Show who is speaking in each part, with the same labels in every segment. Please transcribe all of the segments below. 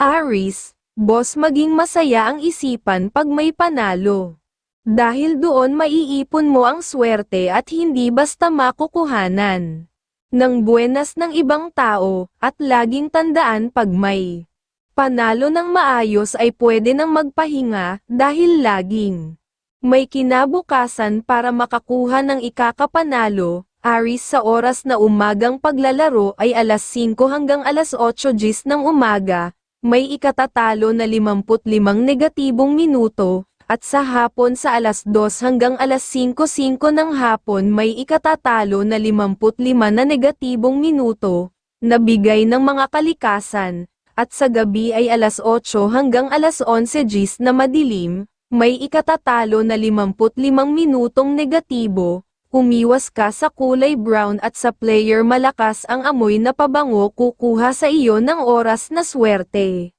Speaker 1: Aris, boss maging masaya ang isipan pag may panalo. Dahil doon maiipon mo ang swerte at hindi basta makukuhanan ng buenas ng ibang tao, at laging tandaan pag may panalo ng maayos ay pwede nang magpahinga, dahil laging may kinabukasan para makakuha ng ikakapanalo, Aris sa oras na umagang paglalaro ay alas 5 hanggang alas 8 gis ng umaga, may ikatatalo na 55 negatibong minuto, at sa hapon sa alas 2 hanggang alas 5.05 ng hapon may ikatatalo na 55 na negatibong minuto, na bigay ng mga kalikasan, at sa gabi ay alas 8 hanggang alas 11 gis na madilim, may ikatatalo na 55 minutong negatibo, umiwas ka sa kulay brown at sa player malakas ang amoy na pabango kukuha sa iyo ng oras na swerte.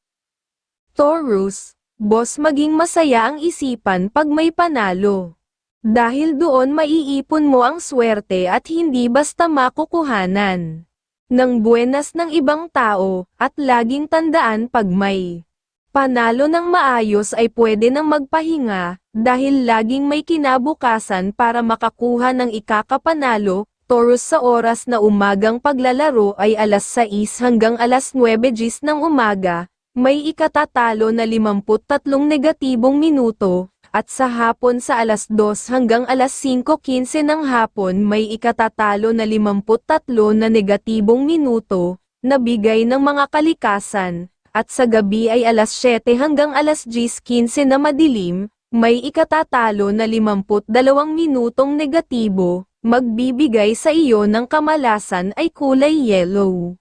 Speaker 1: Taurus, boss maging masaya ang isipan pag may panalo. Dahil doon maiipon mo ang swerte at hindi basta makukuhanan ng buenas ng ibang tao, at laging tandaan pag may panalo ng maayos ay pwede nang magpahinga, dahil laging may kinabukasan para makakuha ng ikakapanalo, Taurus sa oras na umagang paglalaro ay alas 6 hanggang alas 9 gis ng umaga, may ikatatalo na 53 negatibong minuto, at sa hapon sa alas 2 hanggang alas 5.15 ng hapon may ikatatalo na 53 na negatibong minuto, na bigay ng mga kalikasan, at sa gabi ay alas 7 hanggang alas 10.15 na madilim, may ikatatalo na 52 minutong negatibo, magbibigay sa iyo ng kamalasan ay kulay yellow.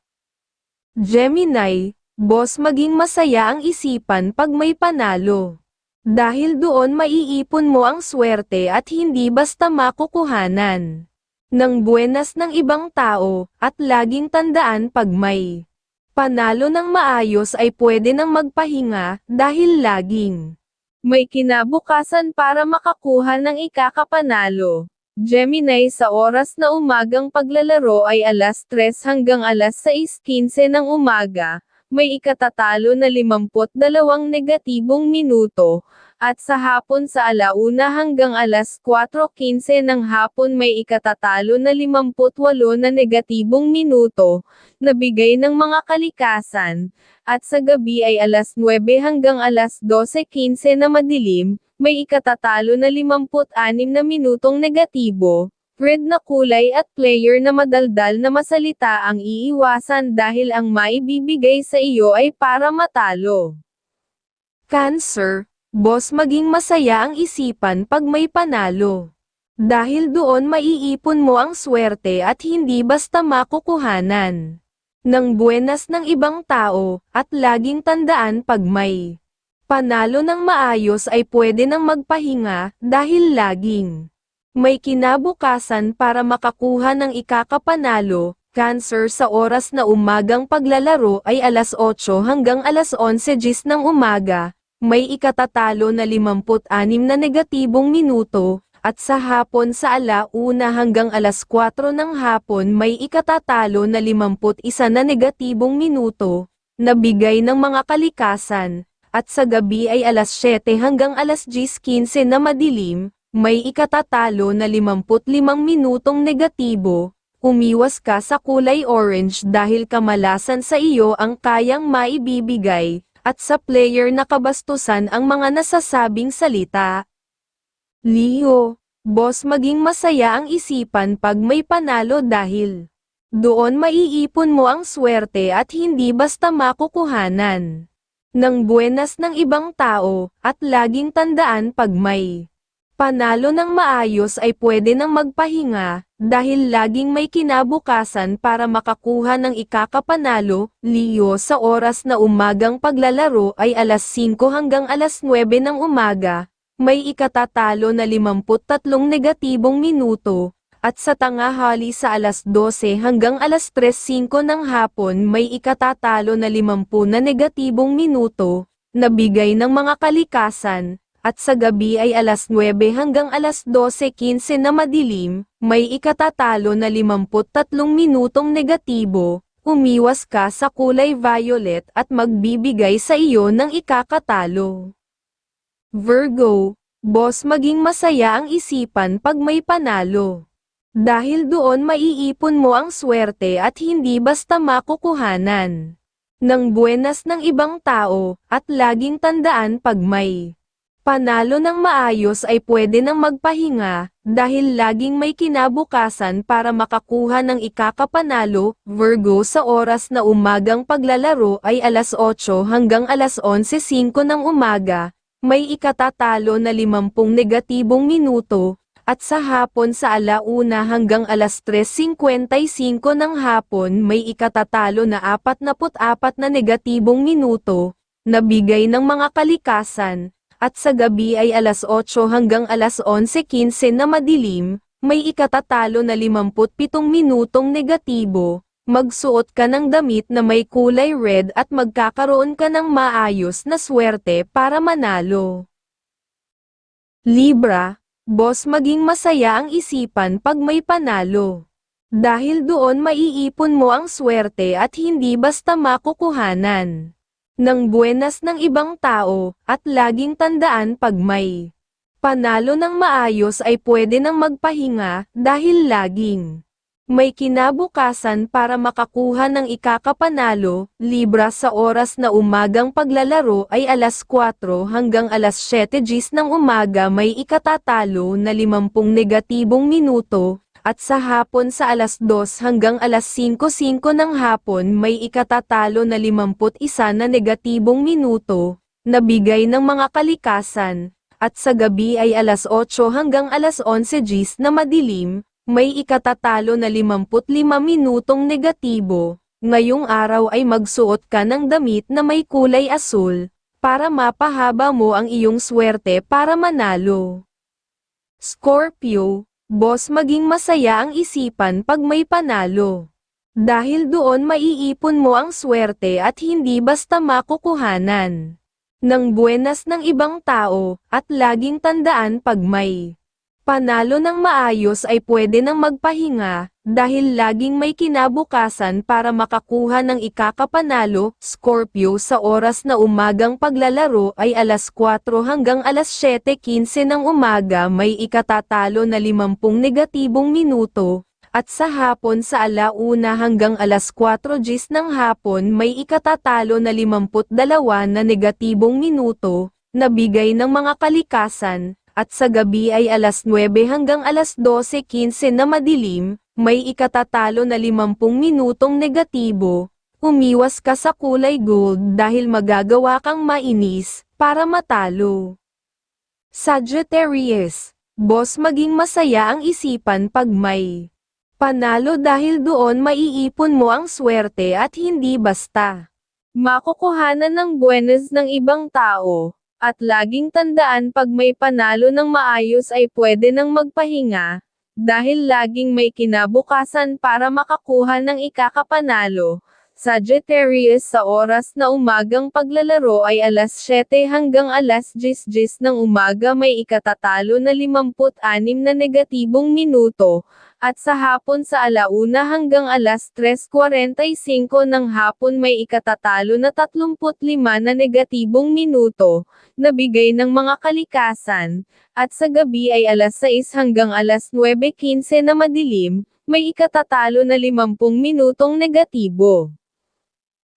Speaker 1: Gemini, boss maging masaya ang isipan pag may panalo. Dahil doon maiipon mo ang swerte at hindi basta makukuhanan ng buenas ng ibang tao, at laging tandaan pag may panalo ng maayos ay pwede nang magpahinga, dahil laging may kinabukasan para makakuha ng ikakapanalo. Gemini sa oras na umagang paglalaro ay alas 3 hanggang alas 6.15 ng umaga, may ikatatalo na 52 negatibong minuto, at sa hapon sa alauna hanggang alas 4.15 ng hapon may ikatatalo na 58 na negatibong minuto, na bigay ng mga kalikasan, at sa gabi ay alas 9 hanggang alas 12.15 na madilim, may ikatatalo na 56 na minutong negatibo, red na kulay at player na madaldal na masalita ang iiwasan dahil ang maibibigay sa iyo ay para matalo. Cancer, boss maging masaya ang isipan pag may panalo. Dahil doon maiipon mo ang swerte at hindi basta makukuhanan. Ng buenas ng ibang tao, at laging tandaan pag may panalo ng maayos ay pwede nang magpahinga, dahil laging may kinabukasan para makakuha ng ikakapanalo, Cancer sa oras na umagang paglalaro ay alas 8 hanggang alas 11 gis ng umaga, may ikatatalo na 56 na negatibong minuto, at sa hapon sa alauna hanggang alas 4 ng hapon may ikatatalo na 51 na negatibong minuto, na bigay ng mga kalikasan, at sa gabi ay alas 7 hanggang alas 10.15 na madilim, may ikatatalo na 55 minutong negatibo, umiwas ka sa kulay orange dahil kamalasan sa iyo ang kayang maibibigay, at sa player na kabastusan ang mga nasasabing salita. Leo, boss maging masaya ang isipan pag may panalo dahil doon maiipon mo ang swerte at hindi basta makukuhanan ng buenas ng ibang tao, at laging tandaan pag may panalo ng maayos ay pwede nang magpahinga, dahil laging may kinabukasan para makakuha ng ikakapanalo, Leo sa oras na umagang paglalaro ay alas 5 hanggang alas 9 ng umaga, may ikatatalo na 53 negatibong minuto, at sa tangahali sa alas 12 hanggang alas 3.05 ng hapon may ikatatalo na 50 na negatibong minuto, na bigay ng mga kalikasan, at sa gabi ay alas 9 hanggang alas 12.15 na madilim, may ikatatalo na 53 minutong negatibo, umiwas ka sa kulay violet at magbibigay sa iyo ng ikakatalo. Virgo, boss maging masaya ang isipan pag may panalo. Dahil doon maiipon mo ang swerte at hindi basta makukuhanan ng buenas ng ibang tao, at laging tandaan pag may panalo ng maayos ay pwede nang magpahinga, dahil laging may kinabukasan para makakuha ng ikakapanalo, Virgo sa oras na umagang paglalaro ay alas 8 hanggang alas 11.05 ng umaga, may ikatatalo na 50 negatibong minuto, at sa hapon sa alauna hanggang alas 3.55 ng hapon may ikatatalo na 44 na negatibong minuto, na bigay ng mga kalikasan, at sa gabi ay alas 8 hanggang alas 11.15 na madilim, may ikatatalo na 57 minutong negatibo, magsuot ka ng damit na may kulay red at magkakaroon ka ng maayos na swerte para manalo. Libra, boss maging masaya ang isipan pag may panalo. Dahil doon maiipon mo ang swerte at hindi basta makukuhanan ng buenas ng ibang tao, at laging tandaan pag may panalo ng maayos ay pwede nang magpahinga, dahil laging may kinabukasan para makakuha ng ikakapanalo, Libra sa oras na umagang paglalaro ay alas 4 hanggang alas 7 gis ng umaga may ikatatalo na 50 negatibong minuto, at sa hapon sa alas 2 hanggang alas 5.05 ng hapon may ikatatalo na 51 na negatibong minuto, na bigay ng mga kalikasan, at sa gabi ay alas 8 hanggang alas 11 gis na madilim, may ikatatalo na 55 minutong negatibo, ngayong araw ay magsuot ka ng damit na may kulay asul, para mapahaba mo ang iyong swerte para manalo. Scorpio, boss maging masaya ang isipan pag may panalo. Dahil doon maiipon mo ang swerte at hindi basta makukuhanan ng buenas ng ibang tao, at laging tandaan pag may panalo ng maayos ay pwede nang magpahinga, dahil laging may kinabukasan para makakuha ng ikakapanalo, Scorpio sa oras na umagang paglalaro ay alas 4 hanggang alas 7.15 ng umaga may ikatatalo na 50 negatibong minuto, at sa hapon sa alauna hanggang alas 4 gis ng hapon may ikatatalo na 52 na negatibong minuto, na bigay ng mga kalikasan, at sa gabi ay alas 9 hanggang alas 12.15 na madilim, may ikatatalo na 50 minutong negatibo, umiwas ka sa kulay gold dahil magagawa kang mainis, para matalo. Sagittarius, boss maging masaya ang isipan pag may panalo dahil doon maiipon mo ang swerte at hindi basta makukuhanan ng buenas ng ibang tao. At laging tandaan pag may panalo ng maayos ay pwede nang magpahinga, dahil laging may kinabukasan para makakuha ng ikakapanalo. Sagittarius sa oras na umagang paglalaro ay alas 7 hanggang alas 10 ng umaga may ikatatalo na 56 na negatibong minuto, at sa hapon sa alauna hanggang alas 3.45 ng hapon may ikatatalo na 35 na negatibong minuto, na bigay ng mga kalikasan, at sa gabi ay alas 6 hanggang alas 9.15 na madilim, may ikatatalo na 50 minutong negatibo.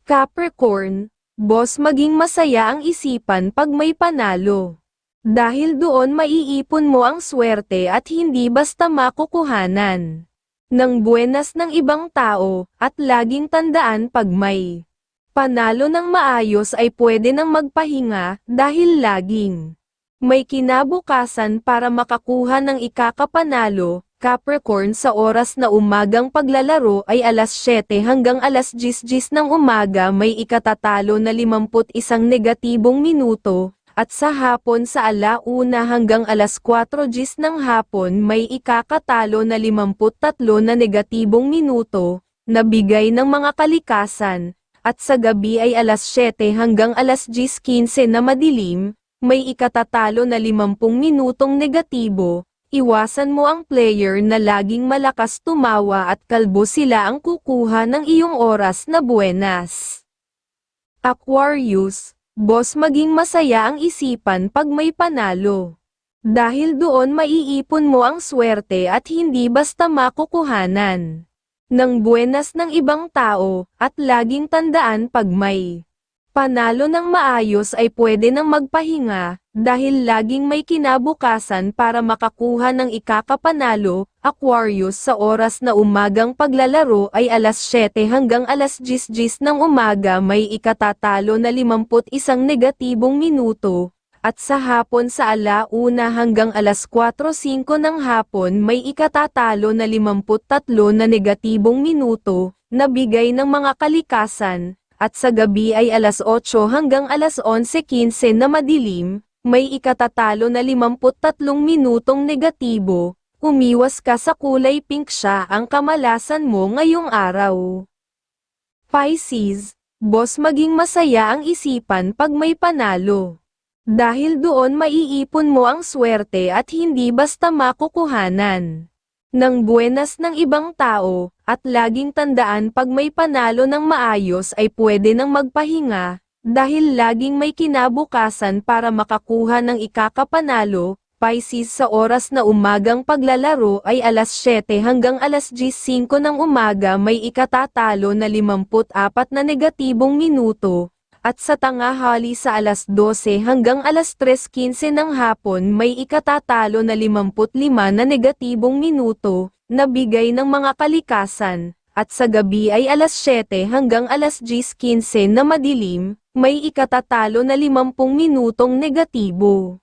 Speaker 1: Capricorn, boss maging masaya ang isipan pag may panalo. Dahil doon maiipon mo ang swerte at hindi basta makukuhanan ng buenas ng ibang tao, at laging tandaan pag may panalo ng maayos ay pwede nang magpahinga, dahil laging may kinabukasan para makakuha ng ikakapanalo, Capricorn sa oras na umagang paglalaro ay alas 7 hanggang alas 10 ng umaga may ikatatalo na 51 negatibong minuto, at sa hapon sa alauna hanggang alas 4 gis ng hapon may ikakatalo na 53 na negatibong minuto, na bigay ng mga kalikasan, at sa gabi ay alas 7 hanggang alas 10.15 na madilim, may ikatatalo na 50 minutong negatibo, Iwasan mo ang player na laging malakas tumawa at kalbo sila ang kukuha ng iyong oras na buenas. Aquarius, boss maging masaya ang isipan pag may panalo. Dahil doon maiipon mo ang swerte at hindi basta makukuhanan ng buenas ng ibang tao, at laging tandaan pag may panalo ng maayos ay pwede nang magpahinga, dahil laging may kinabukasan para makakuha ng ikakapanalo, Aquarius sa oras na umagang paglalaro ay alas 7 hanggang alas 10 ng umaga may ikatatalo na 51 negatibong minuto, at sa hapon sa alauna hanggang alas 4.05 ng hapon may ikatatalo na 53 na negatibong minuto, na bigay ng mga kalikasan, at sa gabi ay alas 8 hanggang alas 11.15 na madilim, may ikatatalo na 53 minutong negatibo, umiwas ka sa kulay pink siya ang kamalasan mo ngayong araw. Pisces, boss maging masaya ang isipan pag may panalo. Dahil doon maiipon mo ang swerte at hindi basta makukuhanan ng buenas ng ibang tao, at laging tandaan pag may panalo ng maayos ay pwede nang magpahinga, dahil laging may kinabukasan para makakuha ng ikakapanalo, Pisces sa oras na umagang paglalaro ay alas 7 hanggang alas 10.05 ng umaga may ikatatalo na 54 na negatibong minuto, at sa tangahali sa alas 12 hanggang alas 3.15 ng hapon may ikatatalo na 55 na negatibong minuto, na bigay ng mga kalikasan, at sa gabi ay alas 7 hanggang alas 10.15 na madilim, may ikatatalo na 50 minutong negatibo.